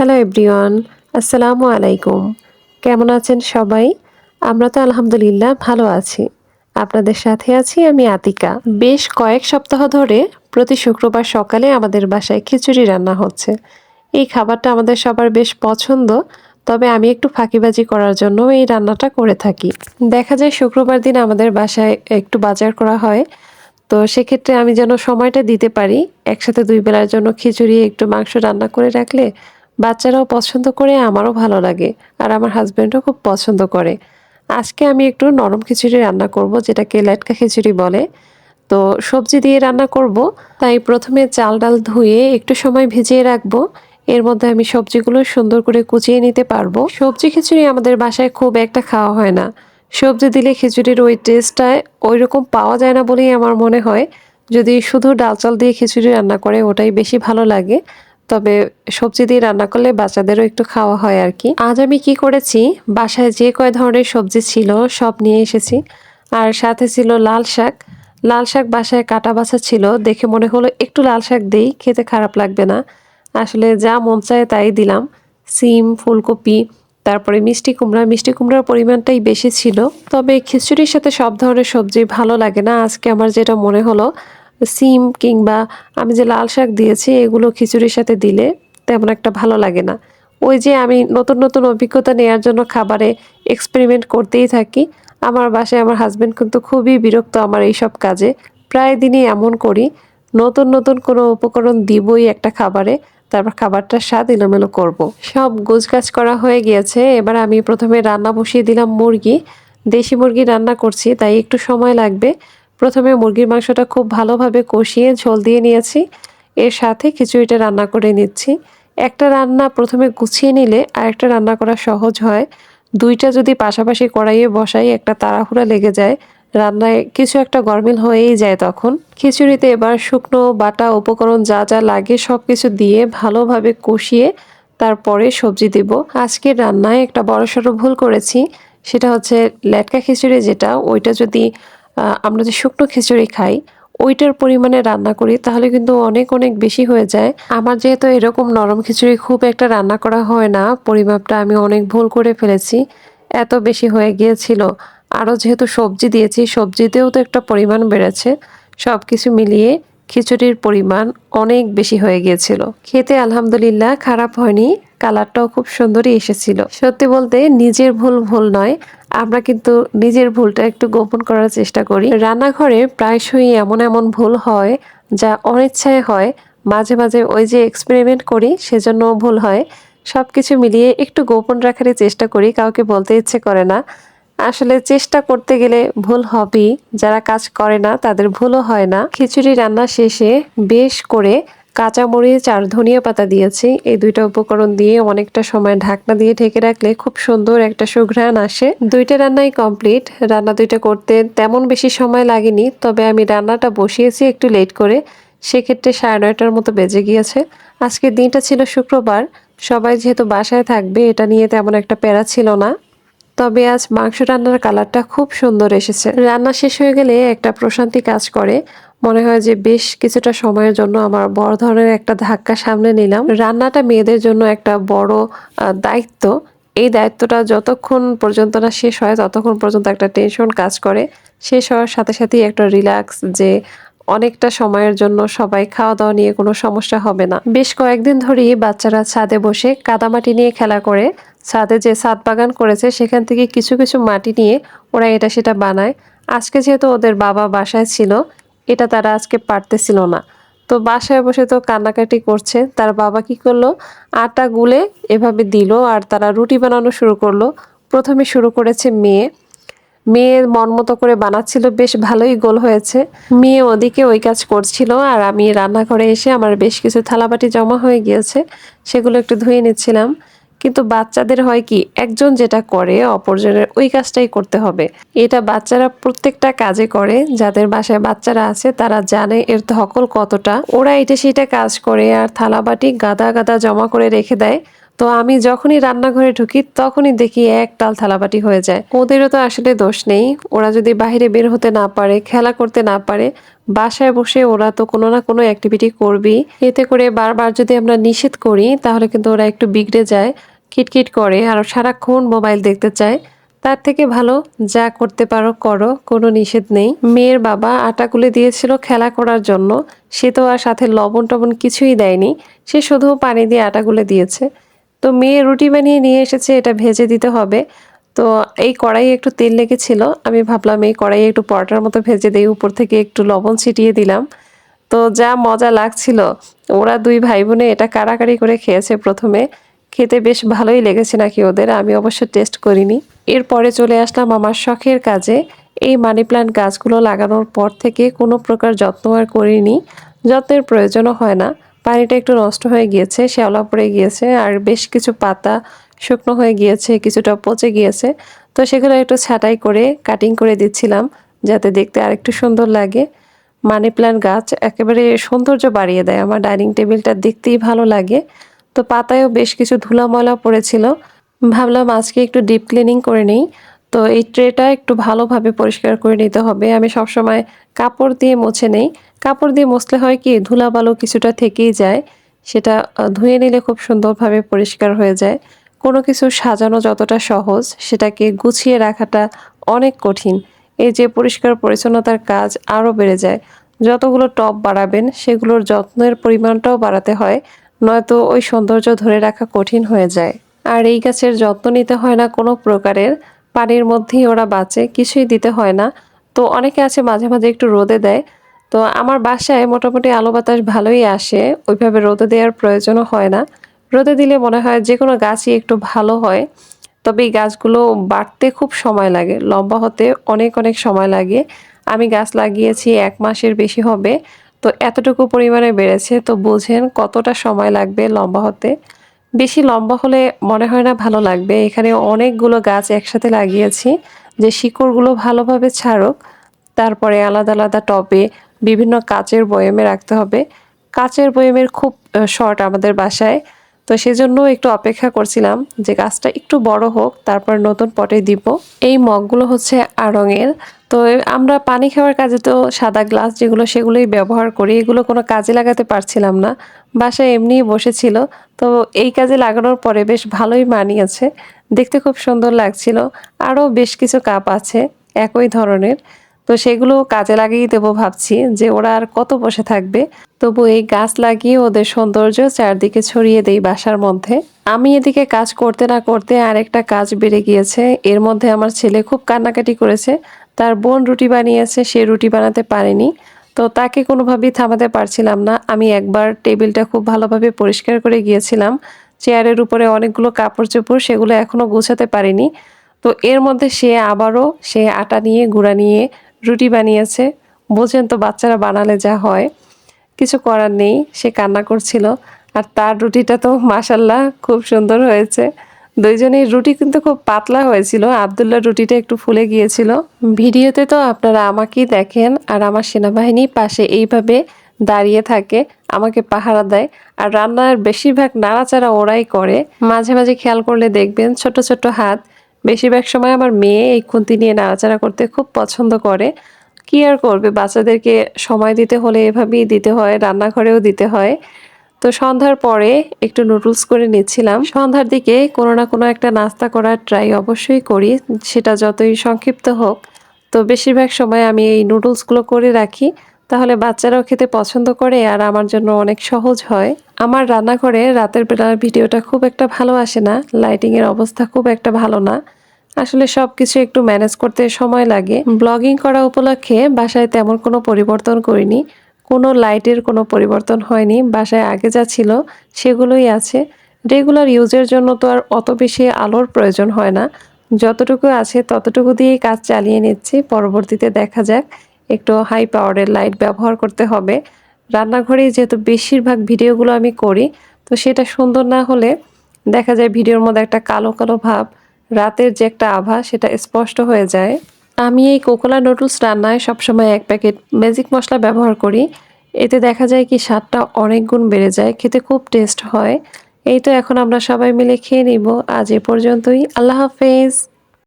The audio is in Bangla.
হ্যালো এভরিওয়ান আসসালামু আলাইকুম কেমন আছেন সবাই? আমরা তো আলহামদুলিল্লাহ ভালো আছি। আপনাদের সাথে আছি আমি আতিকা। বেশ কয়েক সপ্তাহ ধরে প্রতি শুক্রবার সকালে আমাদের বাসায় খিচুড়ি রান্না হচ্ছে। এই খাবারটা আমাদের সবার বেশ পছন্দ, তবে আমি একটু ফাঁকিবাজি করার জন্য এই রান্নাটা করে থাকি। দেখা যায় শুক্রবার দিন আমাদের বাসায় একটু বাজার করা হয়, তো সেক্ষেত্রে আমি যেন সময়টা দিতে পারি, একসাথে দুই বেলার জন্য খিচুড়ি, একটু মাংস রান্না করে রাখলে বাচ্চারাও পছন্দ করে, আমারও ভালো লাগে। আর আমার হাজব্যান্ডও খুব পছন্দ করে। আজকে আমি একটু নরম খিচুড়ি রান্না করব, যেটাকে লেটকা খিচুড়ি বলে। তো সবজি দিয়ে রান্না করব, তাই প্রথমে চাল ডাল ধুয়ে একটু সময় ভিজিয়ে রাখব। এর মধ্যে আমি সবজিগুলো সুন্দর করে কুচিয়ে নিতে পারব। সবজি খিচুড়ি আমাদের বাসায় খুব একটা খাওয়া হয় না। সবজি দিলে খিচুড়ির ওই টেস্টটা ওই রকম পাওয়া যায় না বলেই আমার মনে হয়। যদি শুধু ডাল চাল দিয়ে খিচুড়ি রান্না করে, ওটাই বেশি ভালো লাগে। তবে সবজি দিয়ে রান্না করলে বাচ্চাদেরও একটু খাওয়া হয় আর কি। আজ আমি কি করেছি? বাসায় যে কয় ধরনের সবজি ছিল সব নিয়ে এসেছি। আর সাথে ছিল লাল শাক। লাল শাক বাসায় কাটা বাছা ছিল। দেখে মনে হলো একটু লাল শাক দিই, খেতে খারাপ লাগবে না। আসলে যা মন চায় তাই দিলাম। সিম, ফুলকপি, তারপরে মিষ্টি কুমড়া। মিষ্টি কুমড়ার পরিমাণটাই বেশি ছিল। তবে খিচুড়ির সাথে সব ধরনের সবজি ভালো লাগে না। আজকে আমার যেটা মনে হলো সিম কিংবা আমি যে লাল শাক দিয়েছি, এগুলো খিচুড়ির সাথে দিলে তেমন একটা ভালো লাগে না। ওই যে আমি নতুন নতুন অভিজ্ঞতা নেওয়ার জন্য খাবারে এক্সপেরিমেন্ট করতেই থাকি। আমার বাসায় আমার হাজব্যান্ড কিন্তু খুবই বিরক্ত আমার এইসব কাজে। প্রায় দিনই এমন করি, নতুন নতুন কোনো উপকরণ দিবই একটা খাবারে, তারপর খাবারটা স্বাদ এলোমেলো করব। সব গোছগাছ করা হয়ে গিয়েছে, এবার আমি প্রথমে রান্না বসিয়ে দিলাম মুরগি। দেশি মুরগি রান্না করছি, তাই একটু সময় লাগবে। প্রথমে মুরগির মাংসটা খুব ভালোভাবে কষিয়ে ঝোল দিয়ে নিয়েছি। এর সাথে খিচুড়িটা রান্না করে নিচ্ছি। একটা রান্না প্রথমে গুছিয়ে নিলে আরেকটা রান্না করা সহজ হয়। দুইটা যদি পাশাপাশি কড়াইয়ে বসাই, একটা তাড়াহুড়া লেগে যায়। রান্নায় কিছু একটা গরমিল হয়েই যায় তখন। খিচুড়িতে এবার শুকনো বাটা উপকরণ যা যা লাগে সব কিছু দিয়ে ভালোভাবে কষিয়ে তারপরে সবজি দিব। আজকের রান্নায় একটা বড়সড় ভুল করেছি। সেটা হচ্ছে লেটকা খিচুড়ি যেটা, ওইটা যদি আমরা যে শুকনো খিচুড়ি খাই, ওইটার পরিমাণে রান্না করি, তাহলে কিন্তু অনেক অনেক বেশি হয়ে যায়। আমার যেহেতু এরকম নরম খিচুড়ি খুব একটা রান্না করা হয় না, পরিমাপটা আমি অনেক ভুল করে ফেলেছি, এত বেশি হয়ে গিয়েছিল। আরও যেহেতু সবজি দিয়েছি, সবজিতেও তো একটা পরিমাণ বেড়েছে সব কিছু মিলিয়ে খিচুড়ির পরিমাণ অনেক বেশি হয়ে গিয়েছিল। খেতে আলহামদুলিল্লাহ খারাপ হয়নি, কালারটাও খুব সুন্দরই এসেছিল। সত্যি বলতে নিজের ভুল ভুল নয় আমরা কিন্তু নিজের ভুলটা একটু গোপন করার চেষ্টা করি। রান্নাঘরে প্রায়শই এমন এমন ভুল হয় যা অনিচ্ছায় হয়। মাঝে মাঝে ওই যে এক্সপেরিমেন্ট করি সেজন্য ভুল হয়। সব কিছু মিলিয়ে একটু গোপন রাখারই চেষ্টা করি, কাউকে বলতে ইচ্ছে করে না। আসলে চেষ্টা করতে গেলে ভুল হবেই। যারা কাজ করে না, তাদের ভুলও হয় না। খিচুড়ি রান্না শেষে বেশ করে কাঁচামরিচ আর ধনিয়া পাতা দিয়েছি। এই দুইটা উপকরণ দিয়ে অনেকটা সময় ঢাকনা দিয়ে ঢেকে রাখলে খুব সুন্দর একটা সুঘ্রাণ আসে। দুইটা রান্নাই কমপ্লিট। রান্না দুইটা করতে তেমন বেশি সময় লাগেনি, তবে আমি রান্নাটা বসিয়েছি একটু লেট করে। সেক্ষেত্রে সাড়ে নয়টার মতো বেজে গিয়েছে। আজকের দিনটা ছিল শুক্রবার। সবাই যেহেতু বাসায় থাকবে, এটা নিয়ে তেমন একটা প্যারা ছিল না। তবে আজ মাংস রান্নার কালারটা খুব সুন্দর এসেছে। রান্না শেষ হয়ে গেলে একটা প্রশান্তি কাজ করে। মনে হয় যে বেশ কিছুটা সময়ের জন্য আমার বড় ধরনের একটা ধাক্কা সামনে নিলাম। রান্নাটা মেয়েদের জন্য একটা বড় দায়িত্ব। এই দায়িত্বটা যতক্ষণ পর্যন্ত না শেষ হয়, ততক্ষণ পর্যন্ত একটা টেনশন কাজ করে। শেষ হওয়ার সাথে সাথেই একটা রিল্যাক্স যে অনেকটা সময়ের জন্য সবাই খাওয়া দাওয়া নিয়ে কোনো সমস্যা হবে না। বেশ কয়েকদিন ধরেই বাচ্চারা ছাদে বসে কাদামাটি নিয়ে খেলা করে। ছাদে যে ছাদ বাগান করেছে, সেখান থেকে কিছু কিছু মাটি নিয়ে ওরা এটা সেটা বানায়। আজকে যেহেতু ওদের বাবা বাসায় ছিল, এটা তারা আজকে পারতেছিল না। তো বাসায় বসে তো কান্নাকাটি করছে। তার বাবা কি করল? আটা গুলে এভাবে দিল আর তারা রুটি বানানো শুরু করল। প্রথমে শুরু করেছে মেয়ে। মেয়ে মন মতো করে বানাচ্ছিল, বেশ ভালোই গোল হয়েছে। মেয়ে ওদিকে ওই কাজ করছিল আর আমি রান্নাঘরে এসে আমার বেশ কিছু থালাবাটি জমা হয়ে গিয়েছে, সেগুলো একটু ধুয়ে নিচ্ছিলাম। কিন্তু বাচ্চাদের হয় কি, একজন যেটা করে, অপরজনের ওই কাজটাই করতে হবে। এটা বাচ্চারা প্রত্যেকটা কাজে করে, যাদের বাসায় বাচ্চারা আছে, তারা জানে এর ধকল কতটা। ওরা এটা সেটা কাজ করে আর থালাবাটি গাদা গাদা জমা করে রেখে দেয়। তো আমি যখনই রান্নাঘরে ঢুকি, তখনই দেখি এক টাল থালাবাটি হয়ে যায়। ওদেরও তো আসলে দোষ নেই। ওরা যদি বাইরে বের হতে না পারে, খেলা করতে না পারে, বাসায় বসে ওরা তো কোনো না কোনো অ্যাক্টিভিটি করবেই। এতে করে বারবার যদি আমরা নিষেধ করি, তাহলে কিন্তু ওরা একটু বিগড়ে যায়, কিটকিট করে আর সারাক্ষণ মোবাইল দেখতে চায়। তার থেকে ভালো, যা করতে পারো করো, কোনো নিষেধ নেই। মেয়ের বাবা আটা গুলে দিয়েছিল খেলা করার জন্য। সে তো আর সাথে লবণ টবণ কিছুই দেয়নি। সে শুধু পানি দিয়ে আটা গুলে দিয়েছে। তো মেয়ে রুটি বানিয়ে নিয়ে এসেছে, এটা ভেজে দিতে হবে। তো এই কড়াইয়ে একটু তেল লেগেছিল, আমি ভাবলাম এই কড়াইয়ে একটু পরোটার মতো ভেজে দিই, উপর থেকে একটু লবণ ছিটিয়ে দিলাম। তো যা মজা লাগছিল, ওরা দুই ভাই বোনে এটা কাড়াকাড়ি করে খেয়েছে প্রথমে। খেতে বেশ ভালোই লেগেছে নাকি ওদের, আমি অবশ্য টেস্ট করিনি। এরপরে চলে আসলাম আমার শখের কাজে। এই মানি প্ল্যান্ট গাছগুলো লাগানোর পর থেকে কোনো প্রকার যত্ন আর করিনি। যত্নের প্রয়োজনও হয় না। পানিটা একটু নষ্ট হয়ে গিয়েছে, শ্যাওলা পড়ে গিয়েছে, আর বেশ কিছু পাতা শুকনো হয়ে গিয়েছে, কিছুটা পচে গিয়েছে। তো সেগুলো একটু ছাঁটাই করে কাটিং করে দিচ্ছিলাম, যাতে দেখতে আরেকটু সুন্দর লাগে। মানি প্ল্যান্ট গাছ একেবারে সৌন্দর্য বাড়িয়ে দেয়, আমার ডাইনিং টেবিলটা দেখতেই ভালো লাগে। তো পাতায়ও বেশ কিছু ধুলা ময়লা পড়েছিল। ভাবলাম আজকে একটু ডিপ ক্লিনিং করে নিই। তো এই ট্রেটা একটু ভালোভাবে পরিষ্কার করে নিতে হবে। আমি সবসময় কাপড় দিয়ে মুছে নেই। কাপড় দিয়ে মুছলে হয় কি ধুলা বালু কিছুটা থেকেই যায়। সেটা ধুয়ে নিলে খুব সুন্দরভাবে পরিষ্কার হয়ে যায়। কোনো কিছু সাজানো যতটা সহজ, সেটাকে গুছিয়ে রাখাটা অনেক কঠিন। এই যে পরিষ্কার পরিচ্ছন্নতার কাজ আরও বেড়ে যায়। যতগুলো টপ বাড়াবেন, সেগুলোর যত্নের পরিমাণটাও বাড়াতে হয়। নয়তো ওই সৌন্দর্য ধরে রাখা কঠিন হয়ে যায়। আর এই গাছের যত্ন নিতে হয় না কোনো প্রকারের। পানির মধ্যেই ওরা বাঁচে, কিছুই দিতে হয় না। তো অনেকে আছে মাঝে মাঝে একটু রোদে দেয়। তো আমার বাসায় মোটামুটি আলো বাতাস ভালোই আসে, ওইভাবে রোদে দেওয়ার প্রয়োজনও হয় না। রোদে দিলে মনে হয় যে কোনো গাছই একটু ভালো হয়, তবে এই গাছগুলো বাড়তে খুব সময় লাগে, লম্বা হতে অনেক অনেক সময় লাগে। আমি গাছ লাগিয়েছি, এক মাসের বেশি হবে, তো এতটুকু পরিমাণে বেড়েছে, তো বুঝেন কতটা সময় লাগবে লম্বা হতে। বেশি লম্বা হলে মনে হয় না ভালো লাগবে। এখানে অনেকগুলো গাছ একসাথে লাগিয়েছি যে শিকড়গুলো ভালোভাবে ছাড়ুক। তারপরে আলাদা আলাদা টবে বিভিন্ন কাচের বয়মে রাখতে হবে। কাচের বয়মের খুব শর্ট আমাদের বাসায়। তো সেজন্য একটু অপেক্ষা করছিলাম যে গাছটা একটু বড় হোক, তারপর নতুন পটে দিব। এই মগগুলো হচ্ছে আড়ঙের। তো আমরা পানি খাওয়ার কাজে তো সাদা গ্লাস যেগুলো সেগুলোই ব্যবহার করি, এগুলো কোনো কাজে লাগাতে পারছিলাম না। বাসায় এমনিই বসেছিল, তো এই কাজে লাগানোর পরে বেশ ভালোই মানিয়েছে। দেখতে খুব সুন্দর লাগছিল, আরও বেশ কিছু কাপ আছে একই ধরনের। তো সেগুলো কাজে লাগিয়ে দেবো ভাবছি যে ওরা আর কত বসে থাকবে। তবু এই গাছ লাগিয়ে ওদের সৌন্দর্য চারদিকে ছড়িয়ে দেই বাসার মধ্যে। আমি এদিকে কাজ করতে না করতে আরেকটা কাজ বেড়ে গিয়েছে, এর মধ্যে আমার ছেলে খুব কান্নাকাটি করেছে। তার বোন রুটি বানিয়েছে, সে রুটি বানাতে পারেনি। তো তাকে কোনোভাবেই থামাতে পারছিলাম না। আমি একবার টেবিলটা খুব ভালোভাবে পরিষ্কার করে গিয়েছিলাম। চেয়ারের উপরে অনেকগুলো কাপড় চোপড় সেগুলো এখনও গোছাতে পারিনি। তো এর মধ্যে সে আবারও, সে আটা নিয়ে, গুঁড়া নিয়ে রুটি বানিয়েছে। বোঝেন তো বাচ্চারা বানালে যা হয়। কিছু করার নেই, সে কান্না করছিল। আর তার রুটিটা তো মাসাল্লাহ খুব সুন্দর হয়েছে। দুইজনের রুটি কিন্তু খুব পাতলা হয়েছিল। আবদুল্লার রুটিটা একটু ফুলে গিয়েছিল। ভিডিওতে তো আপনারা আমাকেই দেখেন আর আমার সেনাবাহিনী পাশে এইভাবে দাঁড়িয়ে থাকে, আমাকে পাহারা দেয়। আর রান্নার বেশিরভাগ নাড়াচাড়া ওরাই করে। মাঝে মাঝে খেয়াল করলে দেখবেন ছোট ছোট হাত। বেশিরভাগ সময় আমার মেয়ে এই খুন্তি নিয়ে নাড়াচাড়া করতে খুব পছন্দ করে। কি আর করবে? বাচ্চাদেরকে সময় দিতে হলে এভাবেই দিতে হয়, রান্নাঘরেও দিতে হয়। তো সন্ধ্যার পরে একটু নুডলস করে নিচ্ছিলাম। সন্ধ্যার দিকে কোনো না কোনো একটা নাস্তা করার ট্রাই অবশ্যই করি, সেটা যতই সংক্ষিপ্ত হোক। তো বেশিরভাগ সময় আমি এই নুডলসগুলো করে রাখি। তাহলে বাচ্চারাও খেতে পছন্দ করে আর আমার জন্য অনেক সহজ হয়। আমার রান্নাঘরে রাতের বেলার ভিডিওটা খুব একটা ভালো আসে না লাইটিংয়ের অবস্থা খুব একটা ভালো না। আসলে সব কিছু একটু ম্যানেজ করতে সময় লাগে। ব্লগিং করা উপলক্ষে বাসায় তেমন কোনো পরিবর্তন করিনি। কোনো লাইটের কোনো পরিবর্তন হয়নি, বাসায় আগে যা ছিল সেগুলোই আছে। রেগুলার ইউজের জন্য তো আর অত বেশি আলোর প্রয়োজন হয় না। যতটুকু আছে ততটুকু দিয়েই কাজ চালিয়ে নিচ্ছি। পরবর্তীতে দেখা যাক, একটু হাই পাওয়ারের লাইট ব্যবহার করতে হবে। রান্নাঘরে যেহেতু বেশিরভাগ ভিডিওগুলো আমি করি, তো সেটা সুন্দর না হলে দেখা যায় ভিডিওর মধ্যে একটা কালো কালো ভাব, রাতের যে একটা আভা, সেটা স্পষ্ট হয়ে যায়। আমি এই কোকোলা নুডলস রান্নায় সবসময় এক প্যাকেট ম্যাজিক মশলা ব্যবহার করি। এতে দেখা যায় কি স্বাদটা অনেক গুণ বেড়ে যায়, খেতে খুব টেস্ট হয়। এই তো এখন আমরা সবাই মিলে খেয়ে নিব। আজ এ পর্যন্তই। আল্লাহ হাফেজ।